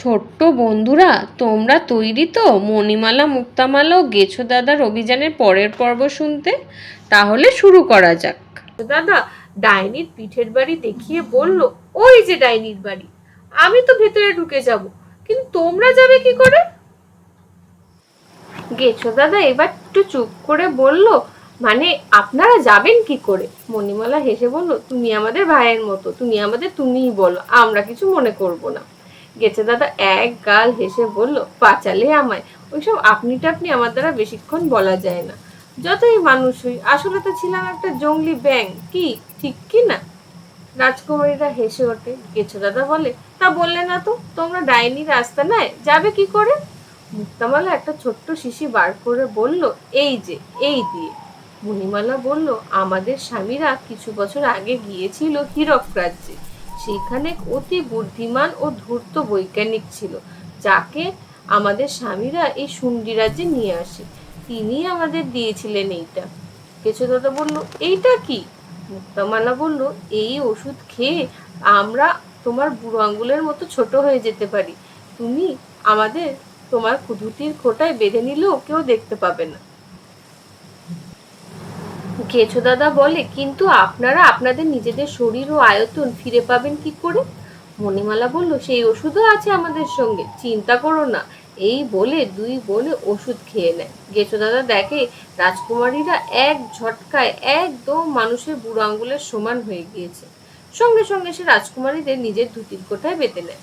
ছোট্ট বন্ধুরা, তোমরা তৈরি তো মণিমালা, মুক্তামালা ও গেছো দাদার অভিযানের পরের পর্ব শুনতে? তাহলে শুরু করা যাক। দাদা ডাইনির পিঠের বাড়ি দেখিয়ে বলল, ওই যে ডাইনির বাড়ি, আমি তো ভেতরে ঢুকে যাব, কিন্তু তোমরা যাবে কি করে? গেছো দাদা এবার একটু চুপ করে বলল মানে আপনারা যাবেন কি করে? মণিমালা হেসে বলল, তুমি আমাদের ভাইয়ের মতো, তুমি আমাদের তুমিই বলো, আমরা কিছু মনে করব না। গেছে। দাদা এক গাল হেসে বলল, পাচালে আমায়। ওইসব আপনি টাপনি আমার দ্বারা বেশিক্ষণ বলা যায় না। যতই মানুষ হই, আসলে তো ছিলাম একটা জঙ্গলি ব্যাং কি? ঠিক কি না? রাজকুমারীরা হেসে ওঠে। গেছো দাদা বলে? তা বললে না তো? তোমরা ডাইনি রাস্তা নেয় যাবে কি করে? মুক্তামালা একটা ছোট্ট শিশি বার করে বলল, এই যে, এই দিয়ে। মণিমালা বলল, আমাদের স্বামীরা কিছু বছর আগে গিয়েছিল হীরক রাজ্যে। সেখানে অতি বুদ্ধিমান ও ধূর্ত বৈজ্ঞানিক ছিল, যাকে আমাদের স্বামীরা এই সুন্ডি রাজ্যে নিয়ে আসে। তিনি আমাদের দিয়েছিলেন এইটা। কেশু দাদা বলল, এইটা কি? মুক্তামালা বলল, এই ওষুধ খেয়ে আমরা তোমার বুড়ো আঙ্গুলের মতো ছোট হয়ে যেতে পারি। তুমি আমাদের তোমার কুধুতির খোটায় বেঁধে নিলেও কেউ দেখতে পাবে না। কেছো দাদা বলে, কিন্তু আপনারা আপনাদের নিজেদের শরীর ও আয়তন ফিরে পাবেন কি করে? মণিমালা বলল, সেই ওষুধও আছে আমাদের সঙ্গে, চিন্তা করো না। এই বলে দুই বোনে ওষুধ খেয়ে নেয়। গেছো দাদা, দেখে রাজকুমারীরা এক ঝটকায় একদম মানুষের বুড়ো আঙ্গুলের সমান হয়ে গিয়েছে। সঙ্গে সঙ্গে সে রাজকুমারীদের নিজের ধুতির কোঠায় বেঁধে নেয়।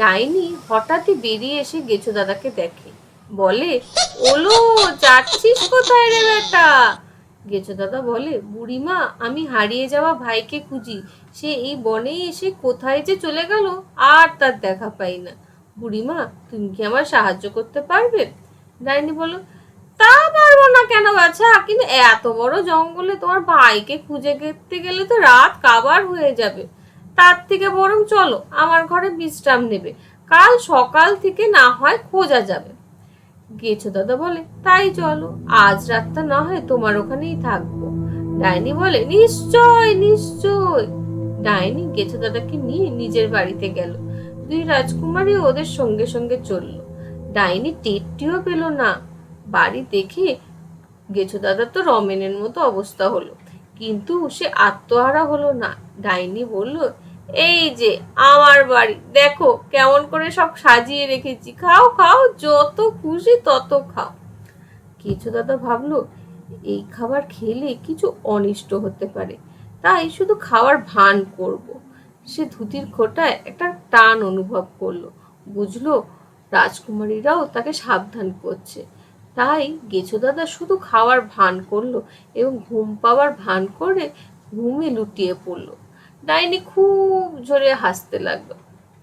ডাইনি হঠাৎই বেরিয়ে এসে গেছো দাদাকে দেখে। বলে, ওলো, যাচ্ছিস কোথায় রে বেটা? গেছো দাদা, বলে, বুড়িমা, আমি হারিয়ে যাওয়া ভাইকে খুঁজি। সে এই বনেই এসে কোথায় যে চলে গেল, আর তার দেখা পাই না। বুড়িমা, তুমি কি আমার সাহায্য করতে পারবে? ডাইনি বলো তা পারব না কেন বাছা, কিন্তু এত বড় জঙ্গলে তোমার ভাইকে খুঁজে গেতে গেলে তো রাত কাবার হয়ে যাবে। তার থেকে বরং চলো, আমার ঘরে বিশ্রাম নেবে। কাল সকাল থেকে না হয় খোঁজা যাবে। গেছো দাদা বলে, তাই চলো, আজ রাতটা না হয় তোমার ওখানেই থাকব। ডাইনি বলে, নিশ্চয় নিশ্চয়। ডাইনি গেছো দাদাকে নিয়ে নিজের বাড়িতে গেল। দুই রাজকুমারী ওদের সঙ্গে সঙ্গে চলল। ডাইনি টেরটিও পেল না। বাড়ি দেখে গেছো দাদা তো রমেনের মতো অবস্থা হলো। কিন্তু সে আত্মহারা হলো না। ডাইনি বলল এই যে আমার বাড়ি। দেখো কেমন করে সব সাজিয়ে রেখেছি। খাও খাও, যত খুশি তত খাও। কিছু দাদা ভাবলো, এই খাবার খেলে কিছু অনিষ্ট হতে পারে। তাই শুধু খাওয়ার ভান করব। সে ধুতির খোটায় একটা টান অনুভব করল। বুঝলো, রাজকুমারীরাও তাকে সাবধান করছে। তাই গেছো দাদা শুধু খাওয়ার ভান করল এবং ঘুম পাওয়ার ভান করে ঘুমে লুটিয়ে পড়ল। ডাইনি খুব জোরে হাসতে লাগল।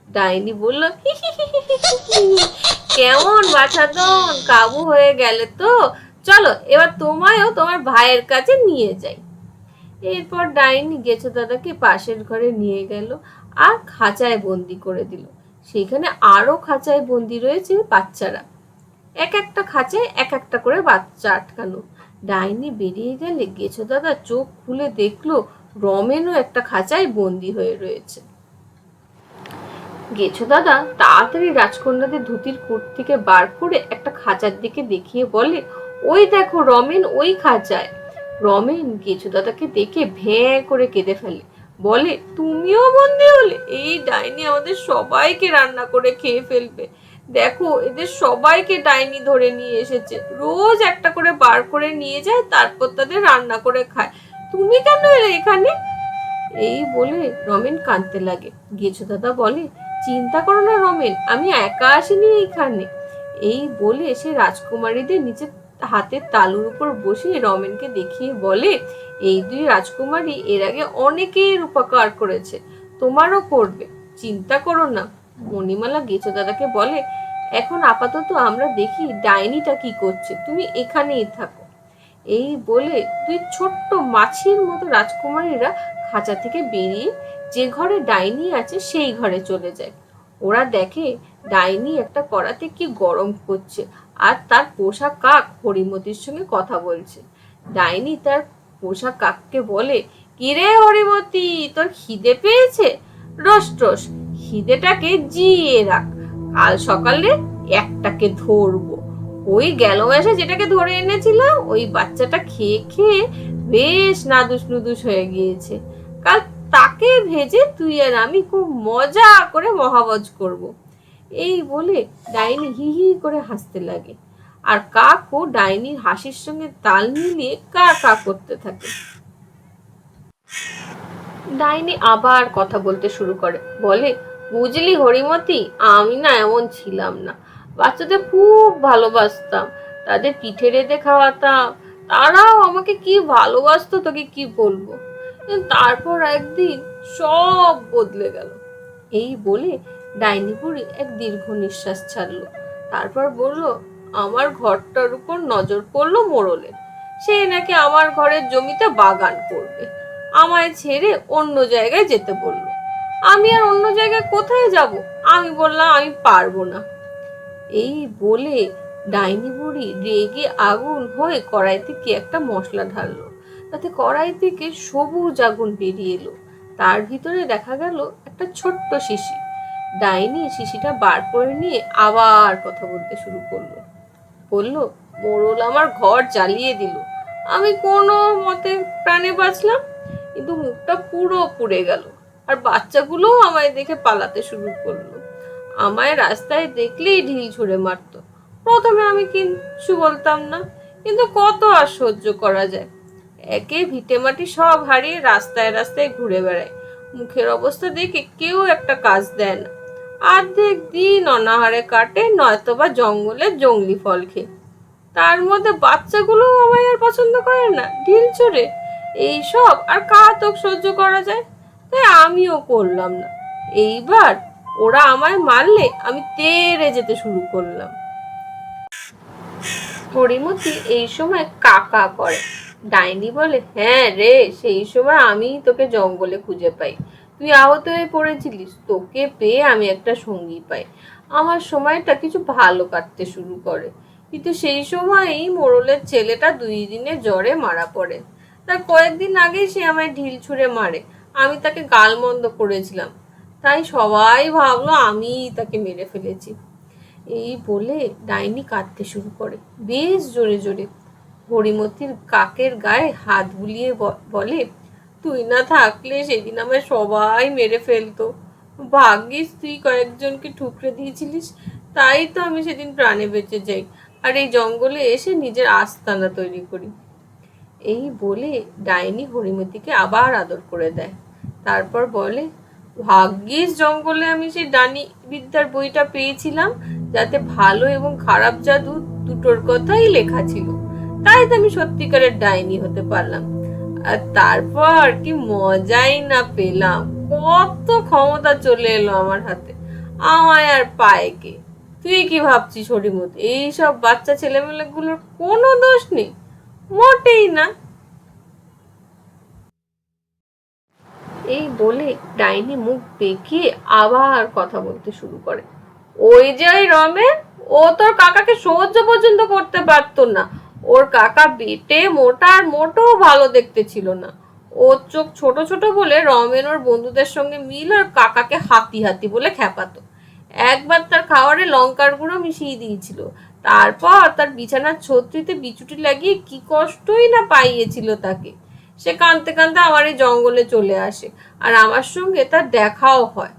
ডাইনি বলল কেমন বাছাদন কাবু হয়ে গেলে তো। চলো, এবার তোমায়ও তোমার ভাইয়ের কাছে নিয়ে যাই। এরপর ডাইনি গেছো দাদাকে পাশের ঘরে নিয়ে গেল আর খাঁচায় বন্দি করে দিল। সেখানে আরও খাঁচায় বন্দি রয়েছে বাচ্চারা। এক একটা খাঁচায় এক একটা করে বাচ্চা আটকানো ডাইনি বেরিয়ে গেলে গেছো দাদা চোখ খুলে দেখল রমেনও একটা খাঁচায় বন্দি হয়ে রয়েছে। গেছো দাদা, তাড়াতাড়ি রাজকন্যাদের ধুতির কুট থেকে বার করে একটা খাঁচার দিকে দেখিয়ে বলে, ওই দেখো রমেন ওই খাঁচায়। রমেন গেছো দাদাকে দেখে ভ্যাঁ করে কেঁদে ফেলে। বলে, তুমিও বন্দি হলে? এই ডাইনি আমাদের সবাইকে রান্না করে খেয়ে ফেলবে। দেখো, এদের সবাইকে ডাইনি ধরে নিয়ে এসেছে। রোজ একটা করে বার করে নিয়ে যায়, তারপর তাদের রান্না করে খায়। তুমি কেন এলে এখানে? এই বলে রমেন কাঁদতে লাগে। গেছো দাদা বলে, চিন্তা করো না রমেন, আমি একা আসিনি এইখানে এই বলে সে রাজকুমারীদের নিচে হাতের তালুর উপর বসে রমেনকে দেখিয়ে বলে, এই দুই রাজকুমারী এর আগে অনেকের উপকার করেছে, তোমারও করবে, চিন্তা করো না। মণিমালা গেছো দাদাকে বলে, এখন আপাতত আমরা দেখি ডাইনিটা কি করছে, তুমি এখানেই থাকো। এই বলে দুই ছোট্ট মাছির মতো রাজকুমারীরা খাঁচা থেকে বেরিয়ে যে ঘরে ডাইনি আছে সেই ঘরে চলে যায়। ওরা দেখে ডাইনি একটা কড়াতে কি গরম করছে আর তার পোষা কাক হরিমতির সঙ্গে কথা বলছে। ডাইনি তার পোষা কাককে বলে, কিরে হরিমতি, তোর খিদে পেয়েছে? রস রস, খিদেটাকে জিয়ে রাখ। কাল সকালে একটাকে ধরবো। ওই গেল মাসে যেটাকে ধরে এনেছিলাম ওই বাচ্চাটা খেয়ে খেয়ে বেশ নাদুস নুদুস হয়ে গিয়েছে। কাল তাকে ভেজে তুই আর আমি খুব মজা করে মহাবজ করব। এই বলে ডাইনি হি হি করে হাসতে লাগে। আর কাকও ডাইনির হাসির সঙ্গে তাল মিলিয়ে কা কা করতে থাকে। ডাইনি আবার কথা বলতে শুরু করে। বলে, বুঝলি হরিমতি, আমি না এমন ছিলাম না। বাচ্চাদের খুব ভালোবাসতাম, তাদের পিঠে রেঁধে খাওয়াতাম, তারাও আমাকে কি ভালোবাসতো তোকে কি বলব? তারপর একদিন সব বদলে গেল। এই বলে ডাইনি বুড়ি এক দীর্ঘ নিঃশ্বাস ছাড়লো। তারপর বলল, আমার ঘরটার উপর নজর পড়ল মোড়লের সে নাকি আমার ঘরের জমিতে বাগান করবে। আমায় ছেড়ে অন্য জায়গায় যেতে বলল। আমি আর অন্য জায়গায় কোথায় যাব? আমি বললাম, আমি পারব না। এই বলে ডাইনি বুড়ি রেগে আগুন হয়ে কড়াই থেকে একটা মশলা ঢাললো। তাতে কড়াই থেকে সবুজ আগুন বেরিয়ে এলো। তার ভিতরে দেখা গেল একটা ছোট্ট শিশি। ডাইনি শিশিটা বার করে নিয়ে আবার কথা বলতে শুরু করল। বলল মোড়ল আমার ঘর জ্বালিয়ে দিল। আমি কোনো মতে প্রাণে বাঁচলাম, কিন্তু মুখটা পুরো পুড়ে গেল। আর বাচ্চাগুলোও আমায় দেখে পালাতে শুরু করল। আমায় রাস্তায় দেখলেই ঢিল ছুঁড়ে মারতো। প্রথমে আমি কিচ্ছু বলতাম না, কিন্তু কত আর সহ্য করা যায়। একে ভিটে মাটি সব হারিয়ে রাস্তায় রাস্তায় ঘুরে বেড়ায়। মুখের অবস্থা দেখে কেউ একটা কাজ দেয় না। অর্ধেক দিন অনাহারে কাটে নয়তো বা জঙ্গলে জঙ্গলি ফল খেয়ে। তার মধ্যে বাচ্চাগুলো আমায় আর পছন্দ করে না, ঢিল চড়ে এইসব আর কাতক সহ্য করা যায়? তাই আমিও করলাম না। এইবার ওরা আমায় মারলে আমি তেরে যেতে শুরু করলাম। হরিমতি এই সময় কাকা করে। ডাইনি বলে হ্যাঁ রে, সেই সময় আমি তোকে জঙ্গলে খুঁজে পাই। তুই আহত হয়ে পড়েছিলিস, তোকে পেয়ে আমি একটা সঙ্গী পাই। আমার সময়টা কিছু ভালো কাটতে শুরু করে। কিন্তু সেই সময়ই মোড়লের ছেলেটা দুই দিনে জ্বরে মারা পড়ে। তার কয়েকদিন আগেই সে আমায় ঢিল ছুঁড়ে মারে। আমি তাকে গালমন্দ করেছিলাম। তাই সবাই ভাবলো আমিই তাকে মেরে ফেলেছি। এই বলে ডাইনি কাঁদতে শুরু করে। বেশ জোরে জোরে। হরিমতির কাকের গায়ে হাত বুলিয়ে বলে, তুই না থাকলে সেদিন আমায় সবাই মেরে ফেলতো। ভাগ্যিস তুই কয়েকজনকে ঠুকরে দিয়েছিলিস, তাই তো আমি সেদিন প্রাণে বেঁচে যাই। আর এই জঙ্গলে এসে নিজের আস্তানা তৈরি করি। এই বলে ডাইনি হরিমতিকে আবার আদর করে দেয়। তারপর বলে ভাগ্যিস জঙ্গলে আমি সেই ডানি বিদ্যার বইটা পেয়েছিলাম, যাতে ভালো এবং খারাপ জাদু দুটোর কথাই লেখা ছিল। তাই তো আমি সত্যিকারের ডাইনি হতে পারলাম। আর তারপর কি মজাই না পেলাম। কত ক্ষমতা চলে এলো আমার হাতে। আমায় আর পায় কে তুই কি ভাবছিস হরিমত এইসব বাচ্চা ছেলেমেয়েগুলোর কোনো দোষ নেই। মোটেই না। এই বলে ডাইনি মুখ বেঁকিয়ে আবার কথা বলতে শুরু করে। ওই যে ওই রমেন, ও তোর কাকাকে সহ্য পর্যন্ত করতে পারতো না। ওর কাকা বেটে, মোটা আর মোটো ভালো দেখতে ছিল না। ওর চোখ ছোট ছোট বলে রমেন ওর বন্ধুদের সঙ্গে মিল আর কাকাকে হাতি হাতি বলে খ্যাপাতো। একবার তার খাওয়ারে লঙ্কার গুঁড়ো মিশিয়ে দিয়েছিল। তারপর তার বিছানার ছত্রিতে বিচুটি লাগিয়ে কি কষ্টই না পাইয়েছিল তাকে। সে কাঁদতে কাঁদতে আমার এই জঙ্গলে চলে আসে। আর আমার সঙ্গে তার দেখাও হয়।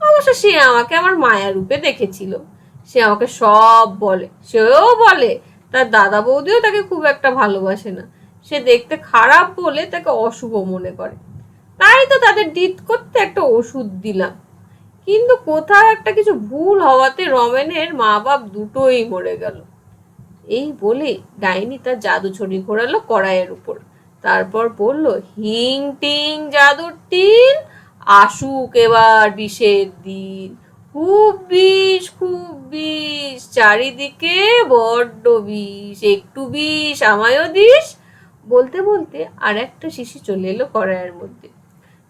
অবশ্য সে আমাকে আমার মায়া রূপে দেখেছিল। সে আমাকে সব বলে। সেও বলে, তার দাদা বৌদিও তাকে খুব একটা ভালোবাসে না। সে দেখতে খারাপ বলে তাকে অশুভ মনে করে। তাই তো তাদের ডিট করতে একটা ওষুধ দিলাম। কিন্তু কোথাও একটা কিছু ভুল হওয়াতে রমেনের মা বাপ দুটোই মরে গেল। এই বলে ডাইনি তার জাদু ছড়ি ঘোরালো কড়াইয়ের উপর। তারপর বলল, হিং টিং জাদুর টিন, আসুক এবার বিষের দিন। খুব বিষ খুব বিষ, চারিদিকে বড্ড বিষ। একটু বিষ, আমায়ও দিস। বলতে বলতে আর একটা শিশি চলে এলো কড়াইয়ের মধ্যে।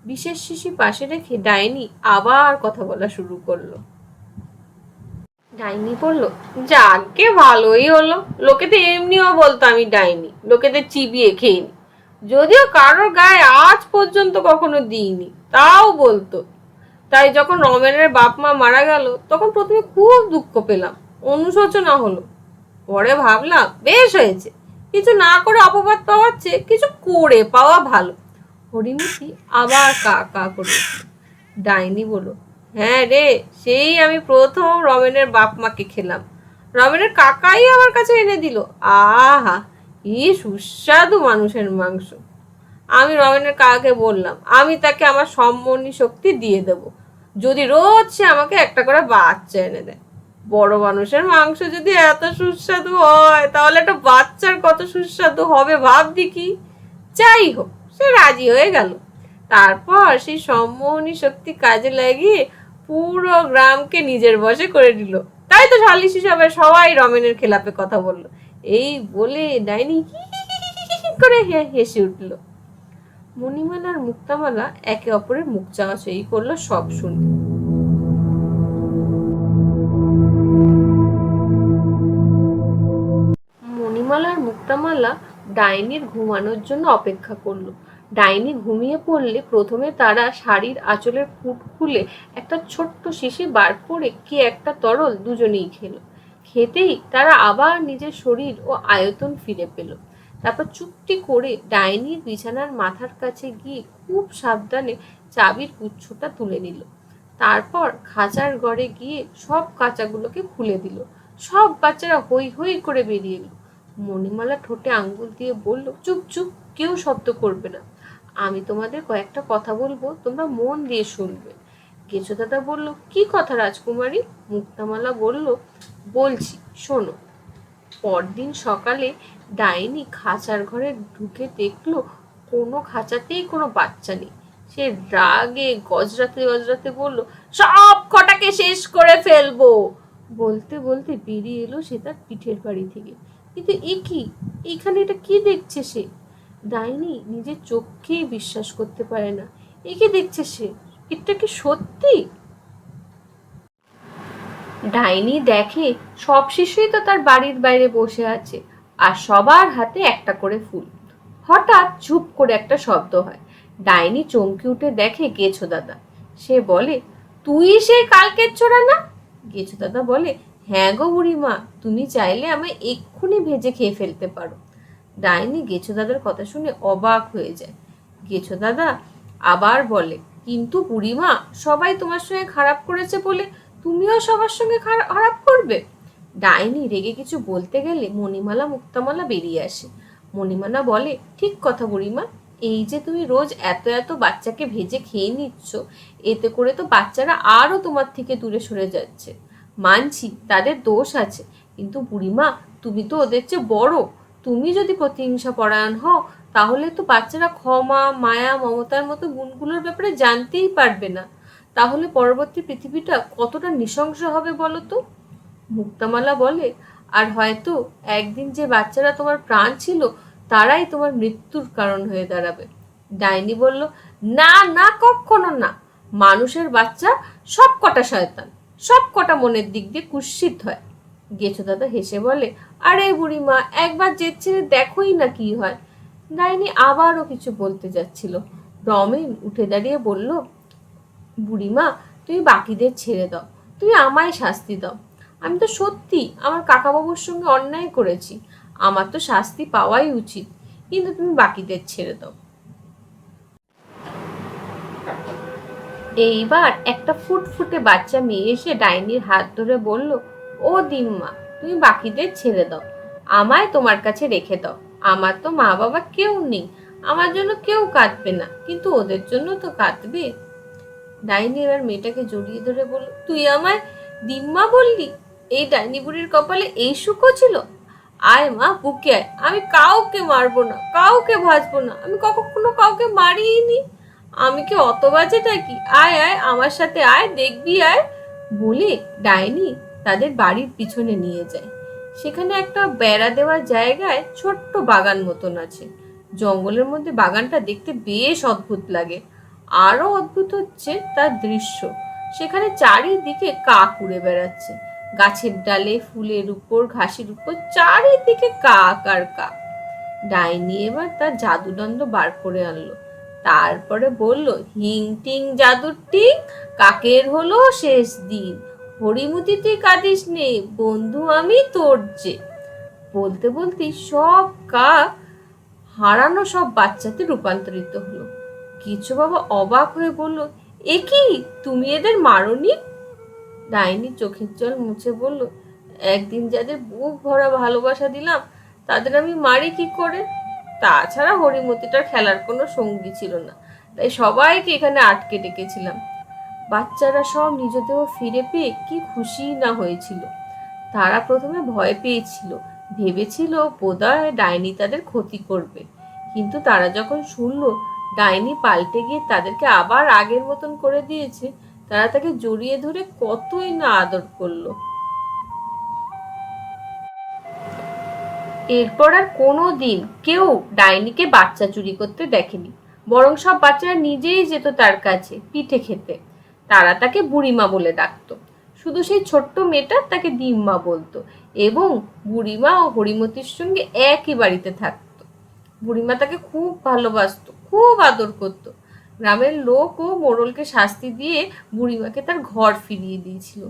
বিশেষ শিশি পাশে রেখে ডাইনি আবার কথা বলা শুরু করল। ডাইনি বলল, যাকে ভালোই হলো। লোকেতে এমনিও বলতো আমি ডাইনি। লোকেদের চিবিয়ে খেয়ে নি যদিও কারোর গায়ে আজ পর্যন্ত কখনো দিইনি, তাও বলতো। তাই যখন রমেনের বাপ মা মারা গেল, তখন প্রথমে খুব দুঃখ পেলাম, অনুশোচনা হলো। পরে ভাবলাম, বেশ হয়েছে, কিছু না করে অপবাদ পাওয়ার চেয়ে কিছু করে পাওয়া ভালো। হরিমতি আবার কা কা করে ডাইনি বলো হ্যাঁ রে, সেই আমি প্রথম রমেনের বাপ মাকে খেলাম। রমেনের কাকাই আমার কাছে এনে দিল। আহা কি সুস্বাদু মানুষের মাংস। আমি রমেনের কাকাকে বললাম, আমি তাকে আমার সম্মনি শক্তি দিয়ে দেব। যদি রোজ সে আমাকে একটা করে বাচ্চা এনে দেয়। বড় মানুষের মাংস যদি এত সুস্বাদু হয়, তাহলে একটা বাচ্চার কত সুস্বাদু হবে ভাব দেখি যাই হোক, সে রাজি হয়ে গেল। তারপর সেই সম্মোহনী শক্তি কাজে লাগিয়ে পুরো গ্রামকে নিজের বশে করে দিল। তাই তো সালিশি সবাই সবাই রমেনের খেলাপে কথা বলল। এই বলে ডাইনি করে হেসে উঠল। মণিমালা আর মুক্তামালা একে অপরের মুখ চাওয়াচাই করল সব শুনে মণিমালা আর মুক্তামালা ডাইনির ঘুমানোর জন্য অপেক্ষা করল। ডাইনি ঘুমিয়ে পড়লে প্রথমে তারা শাড়ির আঁচলের ফুট খুলে একটা ছোট্ট শিশি বার করে কি একটা তরল দুজনেই খেলো। খেতেই তারা আবার নিজের শরীর ও আয়তন ফিরে পেল। তারপর চুপটি করে ডাইনির বিছানার মাথার কাছে গিয়ে খুব সাবধানে চাবির গুচ্ছটা তুলে নিল। তারপর খাঁচার ঘরে গিয়ে সব কাঁচাগুলোকে খুলে দিল। সব বাচ্চারা হই হই করে বেরিয়ে এলো। মণিমালা ঠোঁটে আঙ্গুল দিয়ে বলল, চুপ চুপ, কেউ শব্দ করবে না। আমি তোমাদের কয়েকটা কথা বলব, তোমরা মন দিয়ে শুনবে। কেশু দাদা বলল, কি কথা রাজকুমারী? মুক্তামালা বলল, বলছি, শোনো, পরদিন সকালে ডাইনি খাঁচার ঘরে ঢুকে দেখল কোনো খাঁচাতেই কোনো বাচ্চা নেই। সে রাগে গজরাতে গজরাতে বলল, সব কটাকে শেষ করে ফেলব। বলতে বলতে বেরিয়ে এলো সে তার পিঠের বাড়ি থেকে। কিন্তু এ কি? এখানে এটা কি দেখছে সে? ডাইনি নিজের চোখকেই বিশ্বাস করতে পারে না। এ কি দেখছে সে? এটা কি সত্যি? ডাইনি দেখে সব শিশুই তো তার বাড়ির বাইরে বসে আছে আর সবার হাতে একটা করে ফুল। হঠাৎ চুপ করে একটা শব্দ হয়। ডাইনি চমকে উঠে দেখে গেছো দাদা। সে বলে, তুই সেই কালকের ছোড়া না? গেছো দাদা বলে হ্যাঁ গো বুড়িমা, তুমি চাইলে আমায় এক্ষুনি ভেজে খেয়ে ফেলতে পারো। ডাইনি গেছো দাদার কথা শুনে অবাক হয়ে যায়। গেছো দাদা আবার বলে কিন্তু বুড়িমা, সবাই তোমার সঙ্গে খারাপ করেছে বলে তুমিও সবার সঙ্গে খারা- খারাপ করবে? ডাইনি রেগে কিছু বলতে গেলে মণিমালা, মুক্তামালা বেরিয়ে আসে। মণিমালা বলে, ঠিক কথা বুড়িমা, এই যে তুমি রোজ এত এত বাচ্চাকে ভেজে খেয়ে নিচ্ছ, এতে করে তো বাচ্চারা আরও তোমার থেকে দূরে সরে যাচ্ছে। মানছি, তাদের দোষ আছে, কিন্তু বুড়িমা, তুমি তো ওদের চেয়ে বড়। তুমি যদি প্রতিহিংসা পরায়ণ হও তাহলে তো বাচ্চারা ক্ষমা, মায়া, মমতার মতো গুণগুলোর ব্যাপারে জানতেই পারবে না। তাহলে পরবর্তী পৃথিবীটা কতটা নৃশংস হবে বলো তো মুক্তামালা বলে, আর হয়তো একদিন যে বাচ্চারা তোমার প্রাণ ছিল, তারাই তোমার মৃত্যুর কারণ হয়ে দাঁড়াবে। ডাইনি বলল, না না কখনো না। মানুষের বাচ্চা সব কটা শয়তান সব কটা মনের দিক দিয়ে কুৎসিত হয়। গেছো দাদা হেসে বলে, আরে বুড়ি মা একবার জেদ ছেড়ে দেখোই না কি হয়। ডাইনি আবারও কিছু বলতে যাচ্ছিল। রমেন উঠে দাঁড়িয়ে বলল, বুড়িমা, তুমি বাকিদের ছেড়ে দাও। তুমি আমায় শাস্তি দাও। আমি তো সত্যি আমার কাকাবাবুর সঙ্গে অন্যায় করেছি। আমার তো শাস্তি পাওয়াই উচিত। কিন্তু তুমি বাকিদের ছেড়ে দাও। এইবার একটা ফুটফুটে বাচ্চা মেয়ে এসে ডাইনির হাত ধরে বলল, ও দিম্মা, তুমি বাকিদের ছেড়ে দাও। আমায় তোমার কাছে রেখে দাও। আমার তো মা বাবা কেউ নেই। আমার জন্য কেউ কাঁদবে না, কিন্তু ওদের জন্য তো কাঁদবে। ডাইনি এবার মেয়েটাকে জড়িয়ে ধরে বলল, তুই আমায় দিম্মা বললি? এই ডাইনি বুড়ির কপালে এই সুখও ছিল? আয় মা, বুকে আয়। আমি কাউকে মারবো না, কাউকে ভাজবো না। আমি কখনো কাউকে মারিনি আমি কি অত বাজে কি আয় আয়, আমার সাথে আয়, দেখবি, আয়। বলে ডাইনি তাদের বাড়ির পিছনে নিয়ে যায়। সেখানে একটা বেড়া দেওয়ার জায়গায় ছোট্ট বাগান মতন আছে। জঙ্গলের মধ্যে বাগানটা দেখতে বেশ অদ্ভুত লাগে। আরও অদ্ভুত হচ্ছে তার দৃশ্য। সেখানে চারিদিকে কাক উড়ে বেড়াচ্ছে। গাছের ডালে, ফুলের উপর, ঘাসের উপর, চারিদিকে কাক আর কাক। ডাইনি এবার তার জাদুদণ্ড বার করে আনলো। তারপরে বলল, হিং টিং জাদুর টিং, কাকের হলো শেষ দিন। হরিমতি তুই কাঁদিস নে, বন্ধু আমি তোর যে। বলতে বলতেই সব কাক হারানো সব বাচ্চাতে রূপান্তরিত হলো। কিছু বাবা অবাক হয়ে বলল, এ কি? তুমি এদের মারনি? ডাইনি চোখের জল মুছে বলল, একদিন যাদের বুক ভরা ভালোবাসা দিলাম, তাদের আমি মারি কি করে? তাছাড়া হরিমতিটার খেলার কোনো সঙ্গী ছিল না, তাই সবাইকে এখানে আটকে ডেকেছিলাম। বাচ্চারা সব নিজদেহ ফিরে পেয়ে কি খুশি না হয়েছিল। তারা প্রথমে ভয় পেয়েছিল, ভেবেছিল বোধহয় ডাইনি তাদের ক্ষতি করবে। কিন্তু তারা যখন শুনলো, ডাইনি পাল্টে গিয়ে তাদেরকে আবার আগের মতন করে দিয়েছে, তারা তাকে জড়িয়ে ধরে কতই না আদর করল। এরপর আর কোনো দিন কেউ ডাইনিকে বাচ্চা চুরি করতে দেখেনি। বরং সব বাচ্চারা নিজেই যেত তার কাছে পিঠে খেতে। তারা তাকে বুড়িমা বলে ডাকতো। শুধু সেই ছোট্ট মেয়েটা তাকে দিম্মা বলতো এবং বুড়িমা ও হরিমতির সঙ্গে একই বাড়িতে থাকতো। বুড়িমা তাকে খুব ভালোবাসতো, খুব আদর করতো। গ্রামের লোক ও মোড়লকে শাস্তি দিয়ে বুড়িমাকে তার ঘর ফিরিয়ে দিয়েছিল।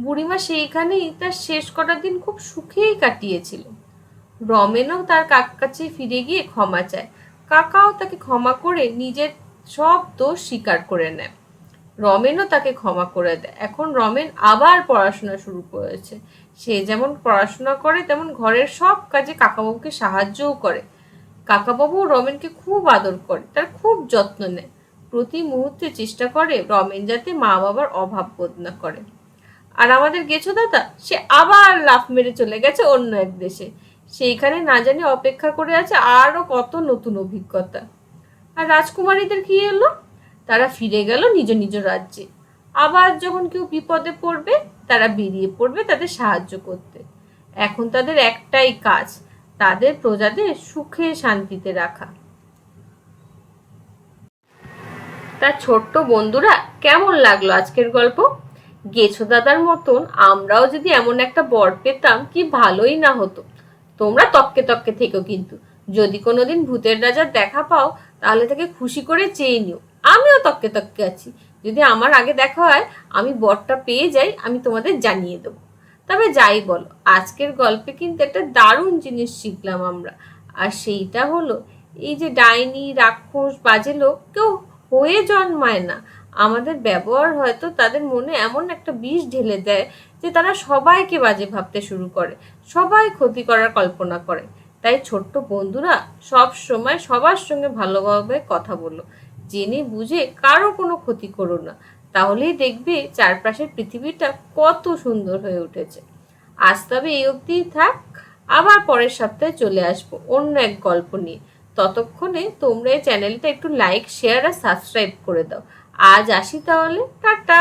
বুড়িমা সেইখানেই তার শেষ কটা দিন খুব সুখেই কাটিয়েছিল। রমেনও তার কাকার কাছে ফিরে গিয়ে ক্ষমা চায়। কাকাও তাকে ক্ষমা করে নিজের সব দোষ স্বীকার করে নেয়। রমেনও তাকে ক্ষমা করে দেয়। এখন রমেন আবার পড়াশোনা শুরু করেছে। সে যেমন পড়াশোনা করে, তেমন ঘরের সব কাজে কাকাবাবুকে সাহায্যও করে। কাকাবাবু রমেনকে খুব আদর করে, তার খুব যত্ন নেয়। প্রতি মুহূর্তে চেষ্টা করে রমেন যাতে মা বাবার অভাব বোধ না করে। আর আমাদের গেছো দাদা? সে আবার লাফ মেরে চলে গেছে অন্য এক দেশে। সেইখানে না জানি অপেক্ষা করে আছে আরও কত নতুন অভিজ্ঞতা। আর রাজকুমারীদের কি এলো? তারা ফিরে গেল নিজ নিজ রাজ্যে। আবার যখন কেউ বিপদে পড়বে, তারা বেরিয়ে পড়বে তাদের সাহায্য করতে। এখন তাদের একটাই কাজ, তাদের প্রজাদের সুখে শান্তিতে রাখা। তার ছোট্ট বন্ধুরা, কেমন লাগল আজকের গল্প? গেছো দাদার মতন, আমরাও যদি এমন একটা বর পেতাম, কি ভালোই না হতো। তোমরা তককে তককে থেকো কিন্তু। যদি কোনোদিন ভূতের রাজার দেখা পাও, তাহলে তাকে খুশি করে চেয়ে নিও। আমিও তককে তককে আছি। যদি আমার আগে দেখা হয়, আমি বরটা পেয়ে যাই, আমি তোমাদের জানিয়ে দেবো। তবে যাই বলো, আজকের গল্পে কিন্তু একটা দারুণ জিনিস শিখলাম আমরা। আর সেইটা হলো, এই যে ডাইনি, রাক্ষস, বাজে লোক, কেউ হয়ে জন্মায় না। আমাদের ব্যবহার হয়তো তাদের মনে এমন একটা বিষ ঢেলে দেয় যে তারা সবাইকে বাজে ভাবতে শুরু করে, সবাই ক্ষতি করার কল্পনা করে। তাই ছোট্ট বন্ধুরা সব সময় সবার সঙ্গে ভালোভাবে কথা বলো জেনে বুঝে কারও কোনো ক্ষতি করো না। তাহলেই দেখবে চারপাশের পৃথিবীটা কত সুন্দর হয়ে উঠেছে। আজ তবে এই অবধিই থাক, আবার পরের সপ্তাহে চলে আসব অন্য এক গল্প নিয়ে। ততক্ষণে তোমরা এই চ্যানেলটা একটু লাইক শেয়ার আর সাবস্ক্রাইব করে দাও। আজ আসি তাহলে, টাটা!